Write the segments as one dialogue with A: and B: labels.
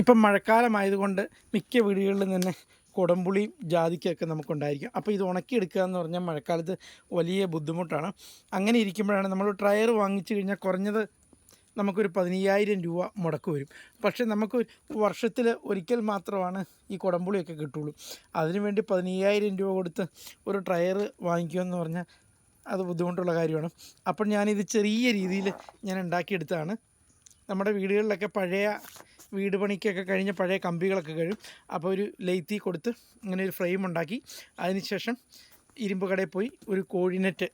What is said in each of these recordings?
A: ഇപ്പം മഴക്കാലമായതുകൊണ്ട് മിക്ക വീടുകളിലും തന്നെ കുടംപുളിയും ജാതിക്കയൊക്കെ നമുക്കുണ്ടായിരിക്കും. അപ്പോൾ ഇത് ഉണക്കിയെടുക്കുക എന്ന് പറഞ്ഞാൽ മഴക്കാലത്ത് വലിയ ബുദ്ധിമുട്ടാണ്. അങ്ങനെ ഇരിക്കുമ്പോഴാണ് നമ്മൾ ട്രയർ വാങ്ങിച്ചു കഴിഞ്ഞാൽ കുറഞ്ഞത് നമുക്കൊരു പതിനയ്യായിരം രൂപ മുടക്ക് വരും. പക്ഷേ നമുക്ക് വർഷത്തിൽ ഒരിക്കൽ മാത്രമാണ് ഈ കുടംപുളിയൊക്കെ കിട്ടുള്ളൂ. അതിനുവേണ്ടി പതിനയ്യായിരം രൂപ കൊടുത്ത് ഒരു ട്രയർ വാങ്ങിക്കുക എന്ന് പറഞ്ഞാൽ അത് ബുദ്ധിമുട്ടുള്ള കാര്യമാണ്. അപ്പോൾ ഞാനിത് ചെറിയ രീതിയിൽ ഞാൻ ഉണ്ടാക്കിയെടുത്തതാണ്. നമ്മുടെ വീടുകളിലൊക്കെ പഴയ വീട് പണിക്കൊക്കെ കഴിഞ്ഞ പഴയ കമ്പികളൊക്കെ കഴിയും അപ്പോൾ ഒരു ലെയ്ത്തി കൊടുത്ത് അങ്ങനെ ഒരു ഫ്രെയിം ഉണ്ടാക്കി. അതിനുശേഷം ഇരുമ്പ് കടയിൽ പോയി ഒരു കോഴിനെറ്റ്.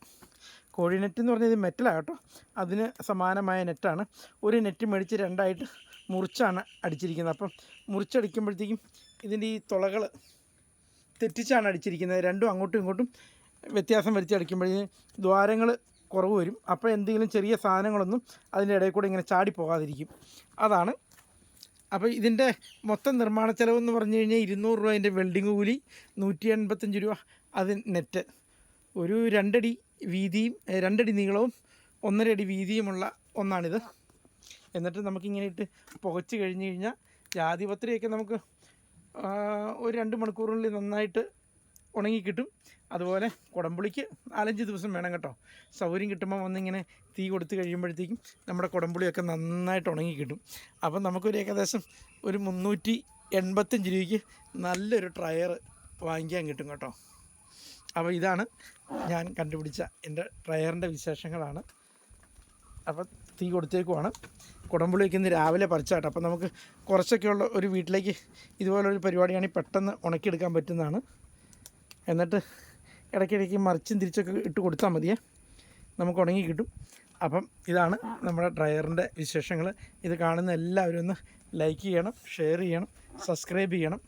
A: കോഴിനെറ്റ് എന്ന് പറഞ്ഞാൽ ഇത് മെറ്റലാണ് കേട്ടോ. അതിന് സമാനമായ നെറ്റാണ് ഒരു നെറ്റ് മേടിച്ച് രണ്ടായിട്ട് മുറിച്ചാണ് അടിച്ചിരിക്കുന്നത്. അപ്പം മുറിച്ചടിക്കുമ്പോഴത്തേക്കും ഇതിന്റെ ഈ തുളകൾ തെറ്റിച്ചാണ് അടിച്ചിരിക്കുന്നത്. രണ്ടും അങ്ങോട്ടും ഇങ്ങോട്ടും വ്യത്യാസം വരുത്തി അടിക്കുമ്പോഴേ ദ്വാരങ്ങൾ കുറവ് വരും. അപ്പോൾ എന്തെങ്കിലും ചെറിയ സാധനങ്ങളൊന്നും അതിന്റെ ഇടയിൽ കൂടെ ഇങ്ങനെ ചാടി പോകാതിരിക്കും അതാണ് അപ്പോൾ ഇതിന്റെ മൊത്തം നിർമ്മാണ ചെലവ് എന്ന് പറഞ്ഞു കഴിഞ്ഞാൽ ഇരുന്നൂറ് രൂപ അതിന്റെ വെൽഡിങ് കൂലി നൂറ്റി എൺപത്തഞ്ച് രൂപ അത് നെറ്റ്. ഒരു രണ്ടടി വീതിയും രണ്ടടി നീളവും ഒന്നര അടി വീതിയുമുള്ള ഒന്നാണിത്. എന്നിട്ട് നമുക്കിങ്ങനെ ഇട്ട് പുകച്ച് കഴിഞ്ഞ് കഴിഞ്ഞാൽ ജാതിപത്രിയൊക്കെ നമുക്ക് ഒരു രണ്ട് മണിക്കൂറിനുള്ളിൽ നന്നായിട്ട് ഉണങ്ങി കിട്ടും അതുപോലെ കുടംപുളിക്ക് നാലഞ്ച് ദിവസം വേണം കേട്ടോ. സൗകര്യം കിട്ടുമ്പോൾ വന്നിങ്ങനെ തീ കൊടുത്ത് കഴിയുമ്പോഴത്തേക്കും നമ്മുടെ കുടംപുളിയൊക്കെ നന്നായിട്ട് ഉണങ്ങി കിട്ടും അപ്പം നമുക്കൊരു ഏകദേശം ഒരു മുന്നൂറ്റി എൺപത്തഞ്ച് രൂപയ്ക്ക് നല്ലൊരു ട്രയർ വാങ്ങിക്കാൻ കിട്ടും കേട്ടോ. അപ്പോൾ ഇതാണ് ഞാൻ കണ്ടുപിടിച്ച എന്റെ ട്രയറിന്റെ വിശേഷങ്ങളാണ്. അപ്പം തീ കൊടുത്തേക്കുവാണ്. കുടംപുളിയൊക്കെ ഇന്ന് രാവിലെ പറിച്ചാട്ടോ. അപ്പം നമുക്ക് കുറച്ചൊക്കെയുള്ള ഒരു വീട്ടിലേക്ക് ഇതുപോലൊരു പരിപാടിയാണെങ്കിൽ പെട്ടെന്ന് ഉണക്കിയെടുക്കാൻ പറ്റുന്നതാണ്. എന്നിട്ട് ഇടയ്ക്കിടയ്ക്ക് മറിച്ചും തിരിച്ചൊക്കെ ഇട്ട് കൊടുത്താൽ മതിയേ. നമുക്ക് ഉണങ്ങി കിട്ടും. അപ്പം ഇതാണ് നമ്മുടെ ഡ്രയറിന്റെ വിശേഷങ്ങൾ. ഇത് കാണുന്ന എല്ലാവരും ഒന്ന് ലൈക്ക് ചെയ്യണം ഷെയർ ചെയ്യണം സബ്സ്ക്രൈബ് ചെയ്യണം.